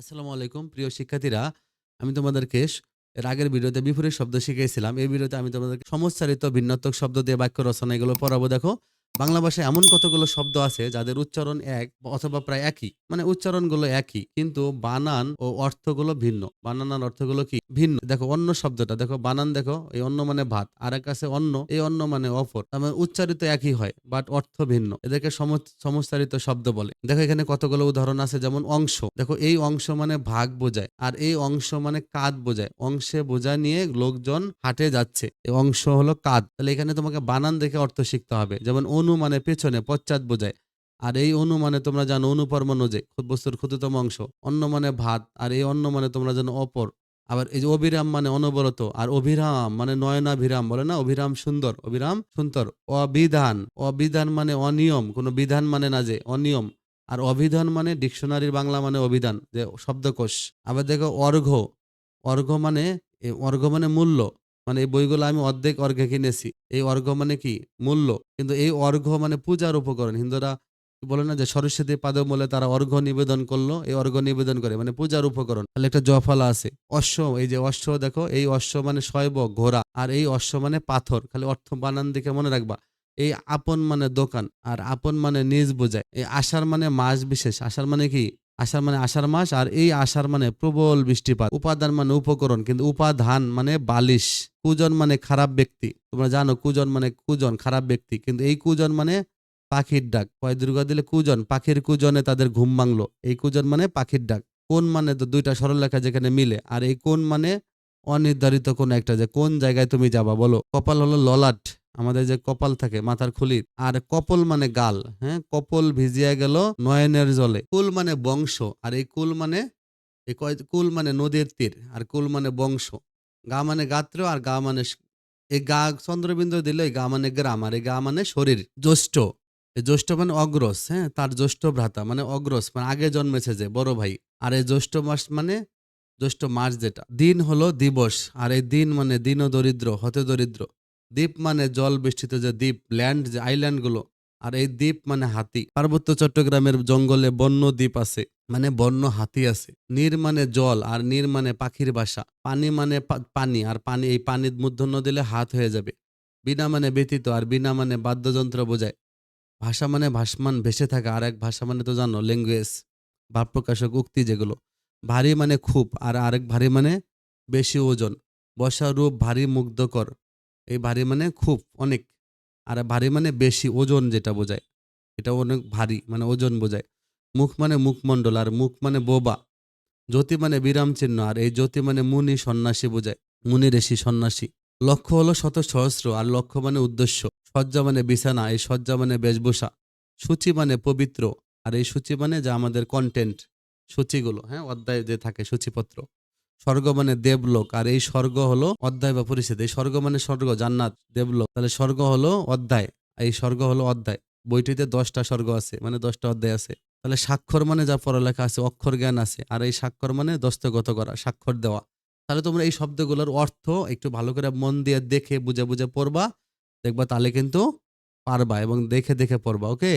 আসসালামু আলাইকুম। প্রিয় শিক্ষার্থীরা, আমি তোমাদেরকে এর আগের ভিডিওতে বিপরীত শব্দ শিখিয়েছিলাম। এই ভিডিওতে আমি তোমাদেরকে সমস্যারিত ভিন্নাত্মক শব্দ দিয়ে বাক্য রচনা এগুলো পড়াবো। দেখো বাংলা ভাষায় এমন কতগুলো শব্দ আছে যাদের উচ্চারণ এক অথবা প্রায় একই? মানে উচ্চারণগুলো একই, কিন্তু বানান ও অর্থগুলো ভিন্ন। বানান আর অর্থগুলো কি? ভিন্ন। দেখো, অন্য শব্দটা। দেখো, বানান দেখো, এই অন্য মানে ভাত। আর এক আছে অন্য, এই অন্য মানে অপর। তার মানে উচ্চারিত একই হয় বাট অর্থ ভিন্ন। এদেরকে সম- সমস্যারিত শব্দ বলে। দেখো, এখানে কতগুলো উদাহরণ আছে, যেমন অংশ। দেখো, এই অংশ মানে ভাগ বোঝায়, আর এই অংশ মানে কাঁধ বোঝায়। অংশে বোঝা নিয়ে লোকজন হাটে যাচ্ছে। এই অংশ হলো কাঁধ। তাহলে এখানে তোমাকে বানান দেখে অর্থ শিখতে হবে। যেমন অনু মানে পেছনে পশ্চাৎ বোঝায়। আর এই অনু মানে তোমরা জানো অনুপর্মণ যে বস্তুর ক্ষুদ্রতম অংশ অন্ন মানে ভাত, আর এই অন্য মানে তোমরা জানো অপর। আবার এই যে অবিরাম মানে অনবরত, আর অভিরাম মানে নয়নাভিরাম বলে না? অভিরাম সুন্দর অভিরাম সুন্দর, অবিধান। অবিধান মানে অনিয়ম, কোনো বিধান মানে না যে অনিয়ম। আর অভিধান মানে ডিকশনারির বাংলা মানে অভিধান, যে শব্দকোষ। আবার দেখো অর্ঘ অর্ঘ মানে অর্ঘ মানে মূল্য। মানে এই বইগুলো আমি অর্ধেক অর্ঘে কিনেছি। এই অর্ঘ মানে কি? মূল্য। কিন্তু এই অর্ঘ মানে পূজার উপকরণ। হিন্দুরা বলে না যে সরস্বতী পাদমূলে তারা অর্ঘ নিবেদন করল, এই অর্ঘ নিবেদন করে মানে পূজার উপকরণ। তাহলে একটা জফলা আছে। অশ্ব, এই যে অশ্ব দেখো, এই অশ্ব মানে শৈব, ঘোড়া, আর এই অশ্ব মানে পাথর। খালি অর্থ বানান দিকে মনে রাখবা। এই আপন মানে দোকান, আর আপন মানে নিজ বোঝায়। এই আষাঢ় মানে মাস বিশেষ। আষাঢ় মানে কি? আষাঢ় মানে আষাঢ় মাস আর এই আষাঢ় মানে প্রবল বৃষ্টিপাত। উপাদান মানে উপকরণ, কিন্তু উপাধান মানে বালিশ। কুজন মানে খারাপ ব্যক্তি। তোমরা জানো কুজন মানে কুজন, খারাপ ব্যক্তি। কিন্তু এই কুজন মানে পাখির ডাক। কয় দুর্গা দিলে কুজন? পাখির কুজনে তাদের ঘুম ভাঙলো। এই কুজন মানে পাখির ডাক। কোন মানে তো দুইটা সরলরেখা যেখানে মিলে। আর এই কোন মানে অনির্ধারিত কোন একটা যে কোন জায়গায় তুমি যাবা বলো। কপাল হলো ললাট। আমাদের যে কপাল থাকে, মাথার খুলির। আর কপল মানে গাল হ্যাঁ? কপল ভিজিয়া গেল নয়নের জলে। কুল মানে বংশ, আর এই কুল মানে এই কুল মানে নদীর তীর, আর কুল মানে বংশ। গা মানে গাত্র, আর গা মানে এই গা চন্দ্রবিন্দু দিলে গা মানে গ্রাম, আর এই গা মানে শরীর, জ্যৈষ্ঠ। জ্যৈষ্ঠ মানে অগ্রস হ্যাঁ? তার জ্যৈষ্ঠ ভ্রাতা মানে অগ্রস মানে আগে জন্মেছে যে, বড় ভাই। আর এই জ্যৈষ্ঠ মাস মানে জ্যৈষ্ঠ মাস যেটা। দিন হলো দিবস, আর এই দিন মানে দিন দরিদ্র হতে দরিদ্র দ্বীপ মানে জল বেষ্টিত যে দ্বীপ ল্যান্ড যে আইল্যান্ডগুলো, আর এই দ্বীপ মানে হাতি। পার্বত্য চট্টগ্রামের জঙ্গলে বন্য দ্বীপ আছে মানে বন্য হাতি আছে। নীর মানে জল, আর নীর মানে পাখির বাসা। পানি মানে পানি, আর পানি, এই পানির মূর্ধন্য দিলে হাত হয়ে যাবে। বিনা মানে ব্যতীত, আর বিনা মানে বাদ্যযন্ত্র বোঝায়। ভাষা মানে ভাসমান, ভেসে থাকা, আর এক ভাষা মানে তো জানো ল্যাঙ্গুয়েজ ভাব প্রকাশক উক্তি যেগুলো। ভারী মানে খুব, আর আরেক ভারী মানে বেশি ওজন। বসা রূপ ভারী মুগ্ধকর। এই ভারী মানে খুব অনেক। আর ভারী মানে বেশি, ওজন যেটা বোঝায়। এটা অনেক ভারী মানে ওজন বোঝায়। মুখ মানে মুখমণ্ডল আর মুখ মানে বোবা। জ্যোতি মানে বিরাম চিহ্ন আর এই জ্যোতি মানে মুনি সন্ন্যাসী বোঝায়, মুনি ঋষি সন্ন্যাসী। লক্ষ্য হলো শত সহস্র আর লক্ষ্য মানে উদ্দেশ্য। সজ্জা মানে বিছানা, এই সজ্জা মানে বেশভূষা। সূচি মানে পবিত্র, আর এই সূচি মানে যা আমাদের কন্টেন্ট সূচিগুলো হ্যাঁ অধ্যায় যে থাকে সূচিপত্র। স্বর্গ মানে দেবলোক, আর এই স্বর্গ হলো অধ্যায় বা পরিষদ এই স্বর্গ মানে স্বর্গ, জান্নাত, দেবলোক। তাহলে স্বর্গ হলো অধ্যায় এই স্বর্গ হলো অধ্যায়। বইটিতে দশটা স্বর্গ আছে মানে দশটা অধ্যায় আছে। তাহলে স্বাক্ষর মানে যা পড়ালেখা আছে, অক্ষর জ্ঞান আছে, আর এই স্বাক্ষর মানে দস্তগত করা, স্বাক্ষর দেওয়া। তাহলে তোমরা এই শব্দগুলোর অর্থ একটু ভালো করে মন দিয়ে দেখে, বুঝে বুঝে পড়বা, দেখবা তাহলে কিন্তু পারবা এবং দেখে দেখে পড়বা ওকে